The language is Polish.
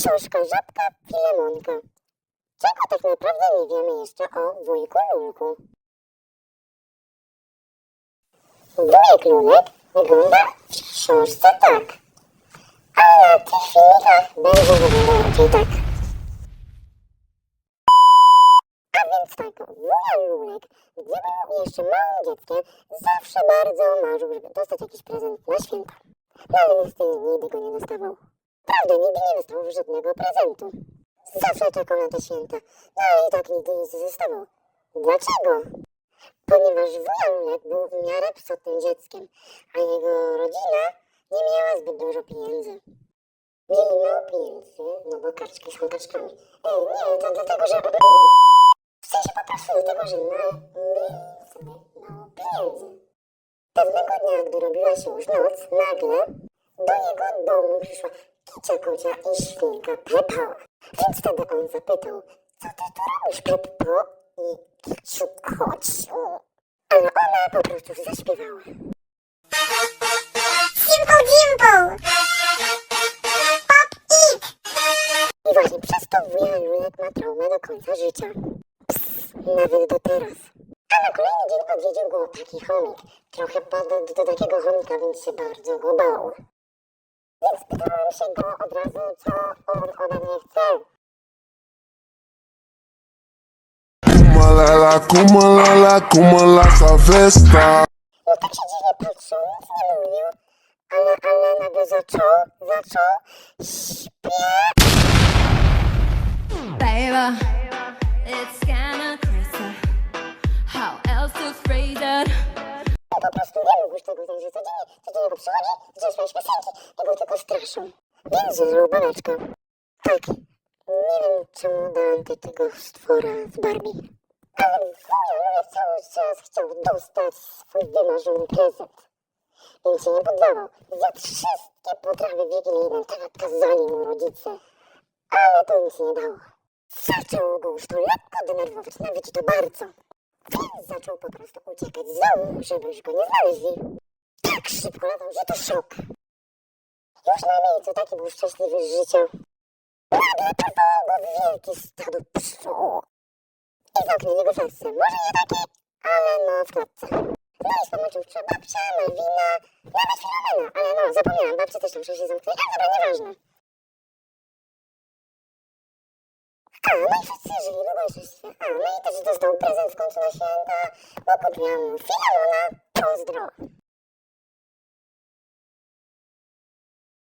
Książka Żabka Filemonka. Czego tak naprawdę nie wiemy jeszcze o wujku Lulku? Wujek Lulek wygląda w książce tak, a na tych filmikach będzie wyglądał raczej tak. A więc tak, wuja Lulek, gdy był jeszcze małym dzieckiem, zawsze bardzo marzył, żeby dostać jakiś prezent na święta. No ale niestety nigdy go nie dostawał. Prawda, nigdy nie dostał żadnego prezentu. Zawsze czekał na te święta, no i tak nigdy nic nie dostawał. Dlaczego? Ponieważ wuja Lulek był w miarę psotnym dzieckiem, a jego rodzina nie miała zbyt dużo pieniędzy. Mieli mało pieniędzy, no bo kaczki są kaczkami. E, nie, to dlatego, że... W sensie po prostu dlatego, że ma, mieli sobie mało pieniędzy. Pewnego dnia, gdy robiła się już noc, nagle do jego domu przyszła kicia kocia i świnka Pepa. Więc wtedy on zapytał, co ty tu robisz, Peppo? I kiciu kociu. Ale ona po prostu zaśpiewała. Simple Dimple! Pop it! I właśnie przez to wuja Lulek ma traumę do końca życia. Ps, nawet do teraz. A na kolejny dzień odwiedził go taki chomik. Trochę podobny do, do takiego chomika, więc się bardzo go bał. Więc pytałem się go od razu, co on ode mnie chce. Kumalala, kumalala, kumala savesta. No tak się dziwnie patrzył, nic nie mówił, ale, ale nagle zaczął, zaczął śpiewać. Baby, it's kinda crazy. How else to phrase it? Po prostu nie mógł już tego znać, że codziennie, codziennie go przychodzi, zaczyna śpiewać piosenki i go tylko straszą. Więc zażył babeczkę. Tak, nie wiem czemu dałem ty tego stwora z Barbie. Ale wuja Lulek cały czas chciał dostać swój wymarzony prezent. Więc się nie poddawał. Zjadł wszystkie potrawy wigilijne, tak jak kazali mu rodzice. Ale to nic nie dało. Zaczęło go już to lekko denerwować, nawet i to bardzo. Zaczął po prostu uciekać z domu, żeby już go nie znaleźli. Tak szybko latał, że to szok. Już na miejscu taki był szczęśliwy z życia. Nagle porwało go wielkie stado pszczół. I zamknęli go w. Może nie takie, ale no w klatce. No i spomoczył jeszcze babcia, Malwina, nawet Filomena. Ale no, zapomniałam, babcia też tam wcześniej zamknęli. Ale dobra, nieważne. A, no i wszyscy żyli długo i szczęśliwie. A, no i też dostał prezent w końcu na święta, bo kupiłam Filemona. Pozdro.